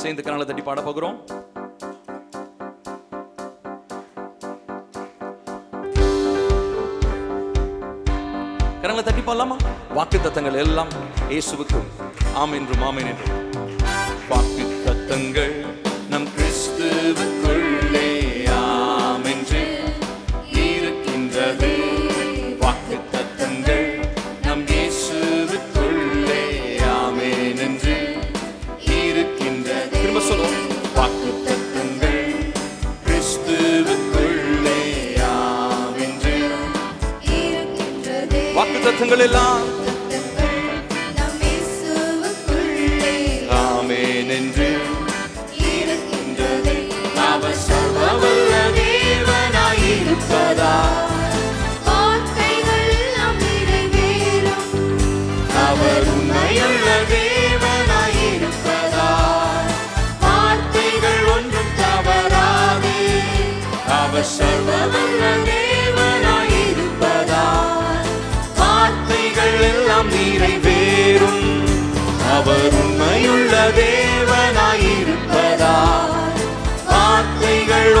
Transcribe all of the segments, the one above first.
சேர்ந்து கரங்களை தட்டி பாட போகிறோம். கரங்களை தட்டி பாடலாமா? வாக்கு தத்தங்கள் எல்லாம் இயேசுவுக்கு. ஆம் என்றும் ஆமென் என்றும். வாக்கு தத்தங்கள் வாக்கு தத்தங்கள் எல்லாம்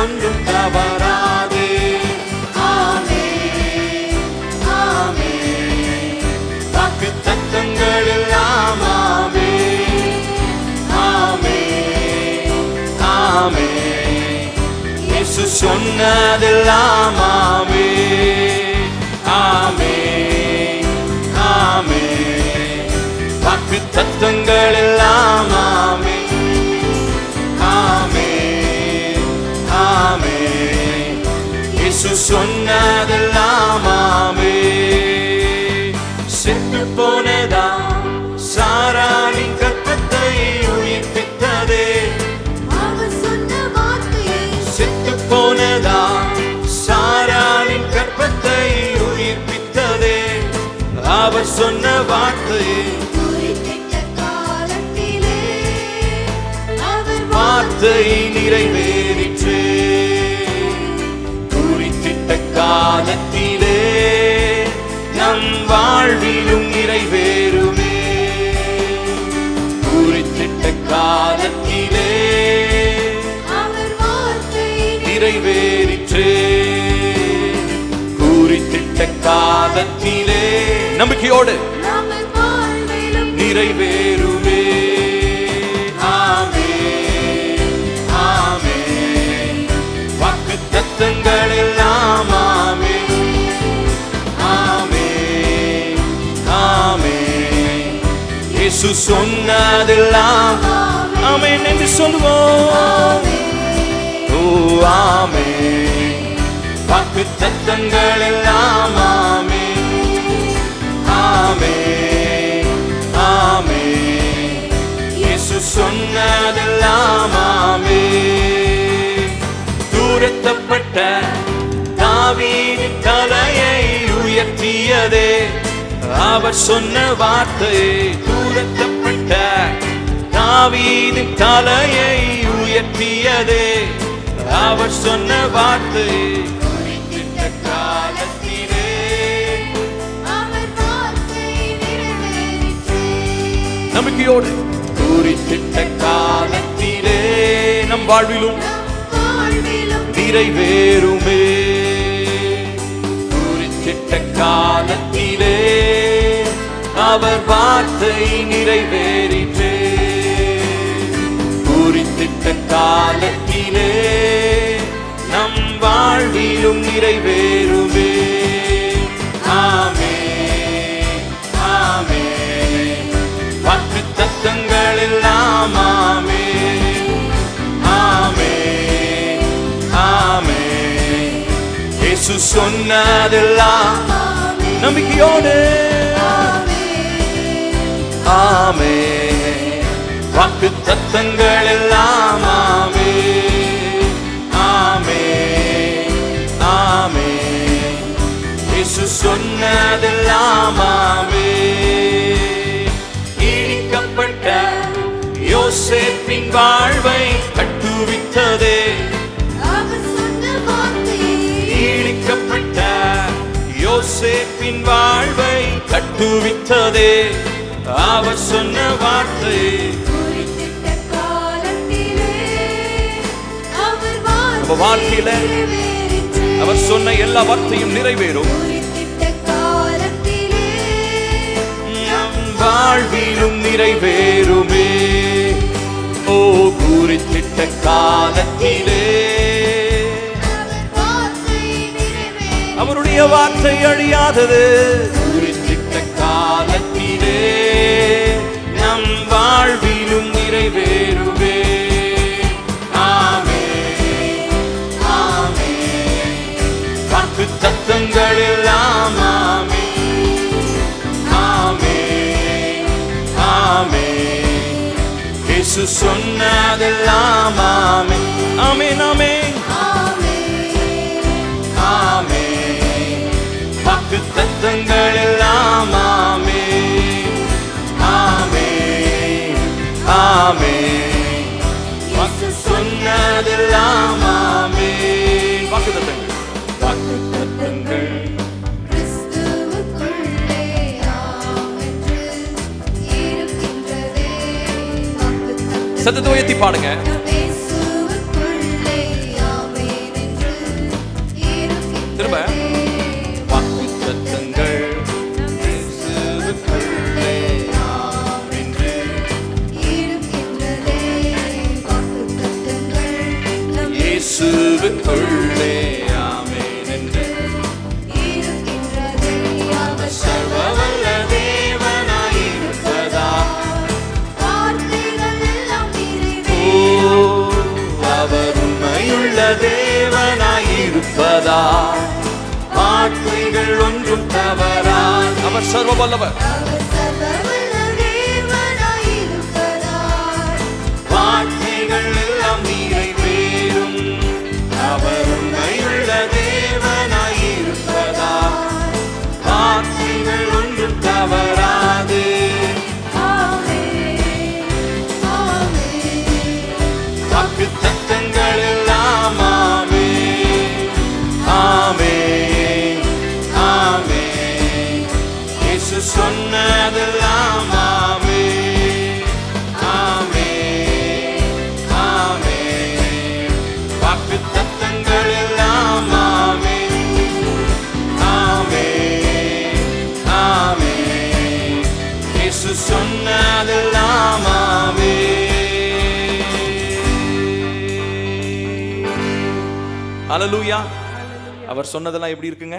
ஒன்றும் தவறாதே. ஆமென் ஆமென் வாக்கு தத்தங்கள் எல்லாம் ஆமே. ஆமே ஆமே இயேசு சொன்னதெல்லாம் ஆமே. ஆமே ஆமே. வாக்கு தத்தங்கள் சொன்னதெல்லாம் ஆமே செத்து போனதா? சாராளின் கற்பத்தை உயிர்ப்பித்ததே. செத்து போனதா? சாராளின் கற்பத்தை உயிர்ப்பித்ததே. அவர் சொன்ன வார்த்தையை வார்த்தை நிறைவேறிற்று காலத்திலே நம் வாழ்விலும் நிறைவேறுமே. குறித்திட்ட காலத்திலே அவர் வார்த்தை நிறைவேறிற்று. குறித்திட்ட காலத்திலே நம்பிக்கையோடு நம்ம இயேசு சொன்னதெல்லாம் ஆமென் என்று சொல்லுவோம். ஓ ஆமே வாக்கு தத்தங்கள் எல்லாம் ஆமே ஆமே ஆமே இயேசு சொன்னதெல்லாம் ஆமே தூரத்தப்பட்ட தாவீது தலையை உயர்த்தியதே. அவர் சொன்ன வார்த்தை தூரத்தப்பட்ட தாவீதின் தலையை உயர்த்தியதே. அவர் சொன்ன வார்த்தை நம்பிக்கையோடு குறித்திட்ட காலத்திலே நம் வாழ்விலும் நம் வாழ்விலும் நிறைவேறுமே. குறித்திட்ட காலத்திலே அவர் வார்த்தை நிறைவேறிற்றே. குறித்திட்ட காலத்திலே நம் வாழ்விலும் நிறைவேறுமே. ஆமே ஆமே. வாக்கு தத்தங்கள் எல்லாம் ஆமே. ஆமே ஆமே. இயேசு சொன்னதெல்லாம் நம்பிக்கையோடு. வாக்கு எல்லாம் ஆமே ஆமே ஆமே. இயேசு சொன்னதெல்லாம் ஆமே. இடிக்கப்பட்ட யோசேப்பின் வாழ்வை கட்டுவித்ததே. அவர் இடிக்கப்பட்ட யோசேப்பின் வாழ்வை கட்டுவித்ததே. அவர் சொன்ன வார்த்தை நம்ம வாழ்க்கையில. அவர் சொன்ன எல்லா வார்த்தையும் நிறைவேறும் வாழ்விலும் நிறைவேறுமே ஓ குறித்திட்ட காலத்திலே. அவருடைய வார்த்தை அழியாதது இயேசு சொன்னதெல்லாம் ஆமே ஆமே ஆமென். ஆமே வாக்கு தத்தங்கள் எல்லாம் ஆமே ஆமே ஆமே வாக்கு சொன்னதெல்லாம் சத்தத்தை உயர்த்தி பாடுங்க. திரும்ப. வாக்கு தத்தங்கள் இயேசுவுக்குள்ளே அவர் சர்வ சொன்னதெல்லாம் ஆமே ஆமே ஆமே. வாக்கு தத்தங்கள் எல்லாம் ஆமே ஆமே ஆமே. இயேசு சொன்னதெல்லாம் ஆமே. ஹalleluya அவர் சொன்னதெல்லாம் எப்படி இருக்குங்க?